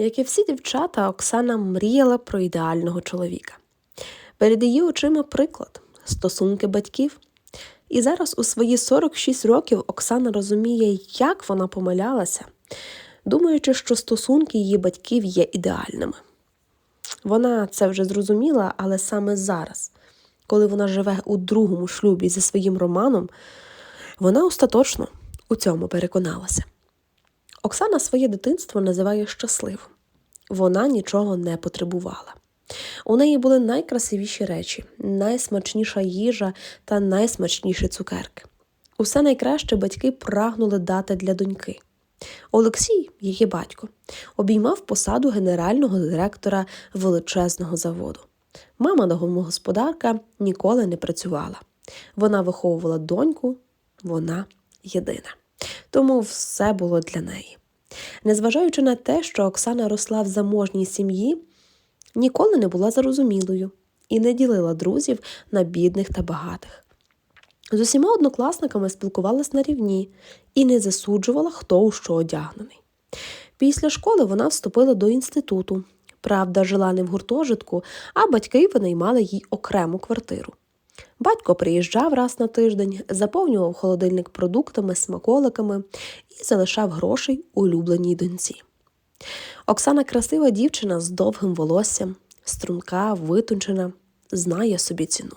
Як і всі дівчата, Оксана мріяла про ідеального чоловіка. Перед її очима приклад стосунки батьків. І зараз у свої 46 років Оксана розуміє, як вона помилялася, думаючи, що стосунки її батьків є ідеальними. Вона це вже зрозуміла, але саме зараз, коли вона живе у другому шлюбі зі своїм романом, вона остаточно у цьому переконалася. Оксана своє дитинство називає щасливим. Вона нічого не потребувала. У неї були найкрасивіші речі, найсмачніша їжа та найсмачніші цукерки. Усе найкраще батьки прагнули дати для доньки. Олексій, її батько, обіймав посаду генерального директора величезного заводу. Мама домогосподарка ніколи не працювала. Вона виховувала доньку, вона єдина. Тому все було для неї. Незважаючи на те, що Оксана росла в заможній сім'ї, ніколи не була зарозумілою і не ділила друзів на бідних та багатих. З усіма однокласниками спілкувалась на рівні і не засуджувала, хто у що одягнений. Після школи вона вступила до інституту. Правда, жила не в гуртожитку, а батьки винаймали їй окрему квартиру. Батько приїжджав раз на тиждень, заповнював холодильник продуктами, смаколиками і залишав грошей улюбленій доньці. Оксана красива дівчина з довгим волоссям, струнка, витончена, знає собі ціну.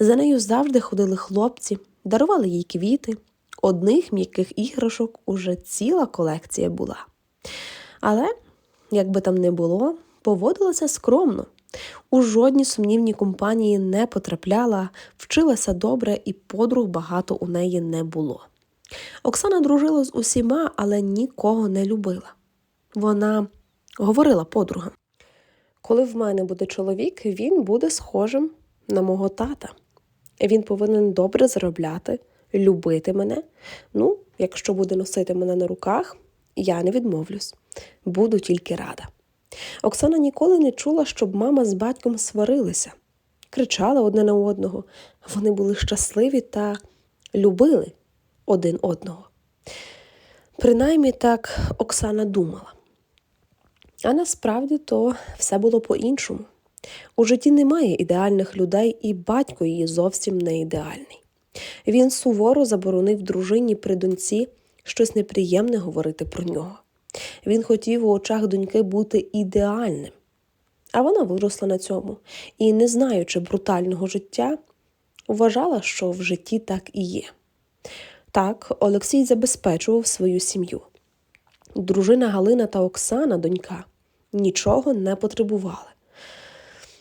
За нею завжди ходили хлопці, дарували їй квіти. Одних м'яких іграшок уже ціла колекція була. Але, як би там не було, поводилася скромно. У жодній сумнівній компанії не потрапляла, вчилася добре, і подруг багато у неї не було. Оксана дружила з усіма, але нікого не любила. Вона говорила подругам: коли в мене буде чоловік, він буде схожим на мого тата. Він повинен добре заробляти, любити мене. Ну, якщо буде носити мене на руках, я не відмовлюсь, буду тільки рада. Оксана ніколи не чула, щоб мама з батьком сварилися, кричали одне на одного. Вони були щасливі та любили один одного. Принаймні так Оксана думала. А насправді то все було по-іншому. У житті немає ідеальних людей, і батько її зовсім не ідеальний. Він суворо заборонив дружині при доньці щось неприємне говорити про нього. Він хотів у очах доньки бути ідеальним. А вона виросла на цьому і, не знаючи брутального життя, вважала, що в житті так і є. Так, Олексій забезпечував свою сім'ю. Дружина Галина та Оксана, донька, нічого не потребували.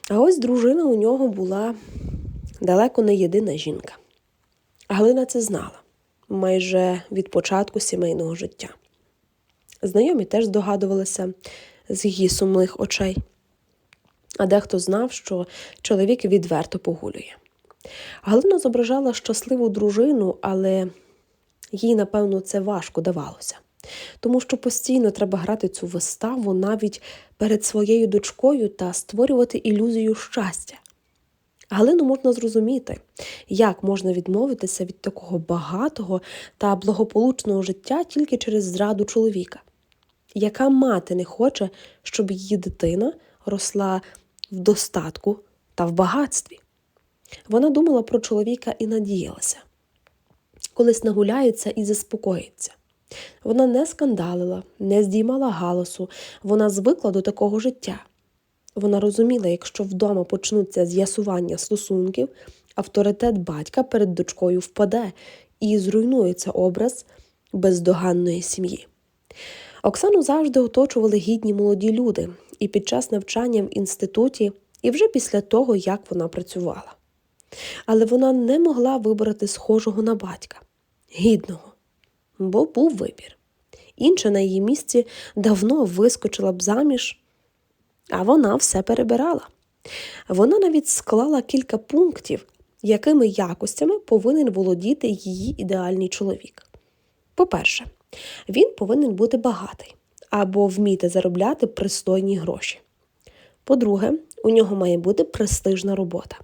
А ось дружина у нього була далеко не єдина жінка. Галина це знала майже від початку сімейного життя. Знайомі теж здогадувалися з її сумних очей, а дехто знав, що чоловік відверто погулює. Галина зображала щасливу дружину, але їй, напевно, це важко давалося, тому що постійно треба грати цю виставу навіть перед своєю дочкою та створювати ілюзію щастя. Галину можна зрозуміти, як можна відмовитися від такого багатого та благополучного життя тільки через зраду чоловіка. Яка мати не хоче, щоб її дитина росла в достатку та в багатстві? Вона думала про чоловіка і надіялася. Колись нагуляється і заспокоїться. Вона не скандалила, не здіймала галасу, вона звикла до такого життя. Вона розуміла, якщо вдома почнуться з'ясування стосунків, авторитет батька перед дочкою впаде і зруйнується образ бездоганної сім'ї. Оксану завжди оточували гідні молоді люди і під час навчання в інституті, і вже після того, як вона працювала. Але вона не могла вибрати схожого на батька, гідного, бо був вибір. Інша на її місці давно вискочила б заміж, а вона все перебирала. Вона навіть склала кілька пунктів, якими якостями повинен володіти її ідеальний чоловік. По-перше, він повинен бути багатий або вміти заробляти пристойні гроші. По-друге, у нього має бути престижна робота.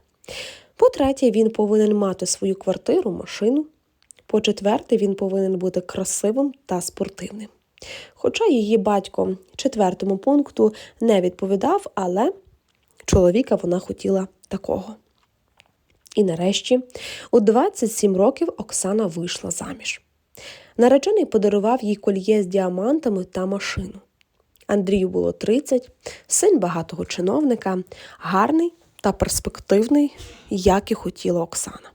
По-третє, він повинен мати свою квартиру, машину. По-четверте, він повинен бути красивим та спортивним. Хоча її батько четвертому пункту не відповідав, але чоловіка вона хотіла такого. І нарешті, у 27 років Оксана вийшла заміж. Наречений подарував їй кольє з діамантами та машину. Андрію було 30, син багатого чиновника, гарний та перспективний, як і хотіла Оксана.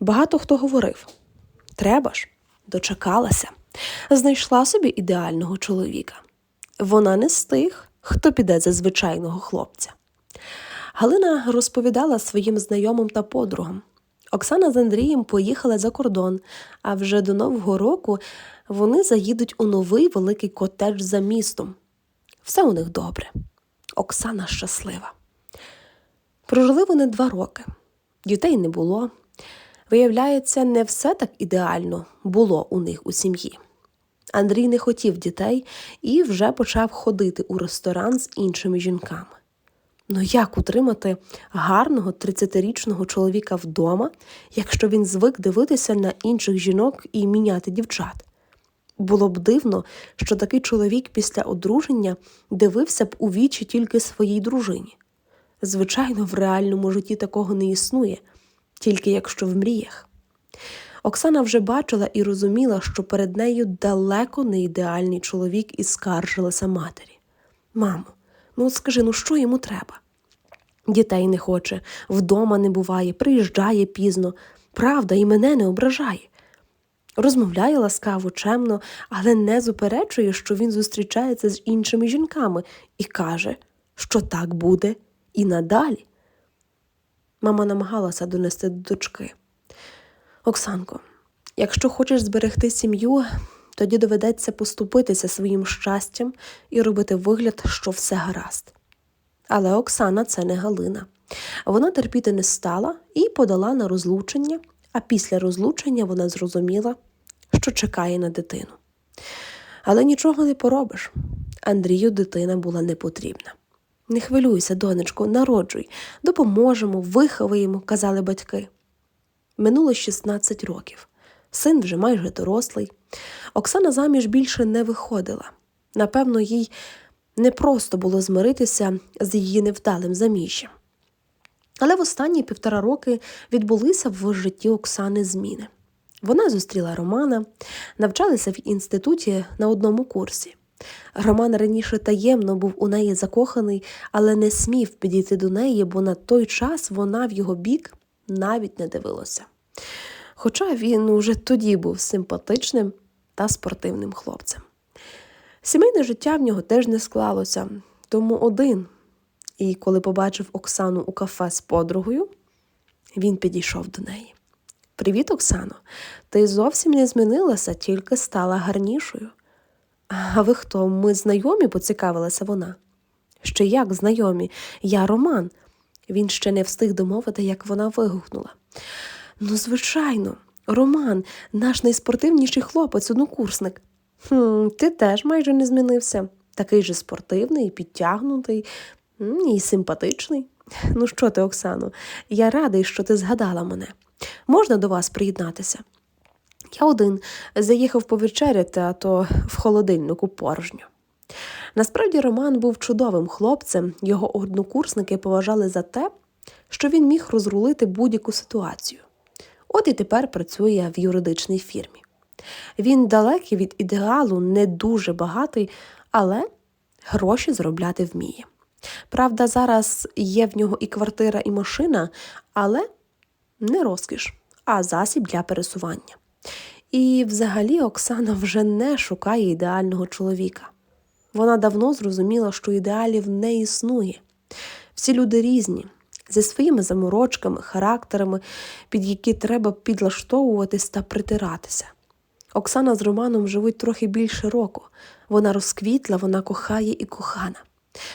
Багато хто говорив: треба ж, дочекалася, знайшла собі ідеального чоловіка. Вона не з тих, хто піде за звичайного хлопця. Галина розповідала своїм знайомим та подругам. Оксана з Андрієм поїхали за кордон, а вже до Нового року вони заїдуть у новий великий котедж за містом. Все у них добре. Оксана щаслива. Прожили вони два роки. Дітей не було. Виявляється, не все так ідеально було у них у сім'ї. Андрій не хотів дітей і вже почав ходити у ресторан з іншими жінками. Ну як утримати гарного 30-річного чоловіка вдома, якщо він звик дивитися на інших жінок і міняти дівчат? Було б дивно, що такий чоловік після одруження дивився б у вічі тільки своїй дружині. Звичайно, в реальному житті такого не існує, тільки якщо в мріях. Оксана вже бачила і розуміла, що перед нею далеко не ідеальний чоловік і скаржилася матері. Мамо, ну от скажи, ну що йому треба? Дітей не хоче, вдома не буває, приїжджає пізно, правда, і мене не ображає. Розмовляє ласкаво, чемно, але не зуперечує, що він зустрічається з іншими жінками і каже, що так буде і надалі. Мама намагалася донести до дочки. Оксанко, якщо хочеш зберегти сім'ю, тоді доведеться поступитися своїм щастям і робити вигляд, що все гаразд. Але Оксана це не Галина. Вона терпіти не стала і подала на розлучення, а після розлучення вона зрозуміла, що чекає на дитину. Але нічого не поробиш. Андрію дитина була не потрібна. Не хвилюйся, донечко, народжуй, допоможемо, виховаємо, казали батьки. Минуло 16 років. Син вже майже дорослий. Оксана заміж більше не виходила. Напевно, їй не просто було змиритися з її невдалим заміжжям. Але в останні півтора роки відбулися в житті Оксани зміни. Вона зустріла Романа, навчалися в інституті на одному курсі. Роман раніше таємно був у неї закоханий, але не смів підійти до неї, бо на той час вона в його бік навіть не дивилася. Хоча він уже тоді був симпатичним та спортивним хлопцем. Сімейне життя в нього теж не склалося, тому один. І коли побачив Оксану у кафе з подругою, він підійшов до неї. Привіт, Оксано, ти зовсім не змінилася, тільки стала гарнішою. А ви хто? Ми знайомі? поцікавилася вона. Ще як знайомі? Я Роман. Він ще не встиг домовити, як вона вигукнула. Ну, звичайно, Роман, наш найспортивніший хлопець, однокурсник. «Хм, Ти теж майже не змінився. Такий же спортивний, підтягнутий і симпатичний. Ну що ти, Оксано, я радий, що ти згадала мене. Можна до вас приєднатися? Я один заїхав повечеряти, а то в холодильнику порожньо. Насправді Роман був чудовим хлопцем, його однокурсники поважали за те, що він міг розрулити будь-яку ситуацію. От і тепер працює в юридичній фірмі. Він далекий від ідеалу, не дуже багатий, але гроші заробляти вміє. Правда, зараз є в нього і квартира, і машина, але не розкіш, а засіб для пересування. І взагалі Оксана вже не шукає ідеального чоловіка. Вона давно зрозуміла, що ідеалів не існує. Всі люди різні, зі своїми заморочками, характерами, під які треба підлаштовуватись та притиратися. Оксана з Романом живуть трохи більше року. Вона розквітла, вона кохає і кохана.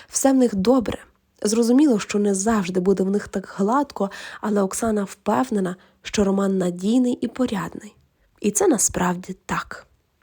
Все в них добре. Зрозуміло, що не завжди буде в них так гладко, але Оксана впевнена, що Роман надійний і порядний. І це насправді так.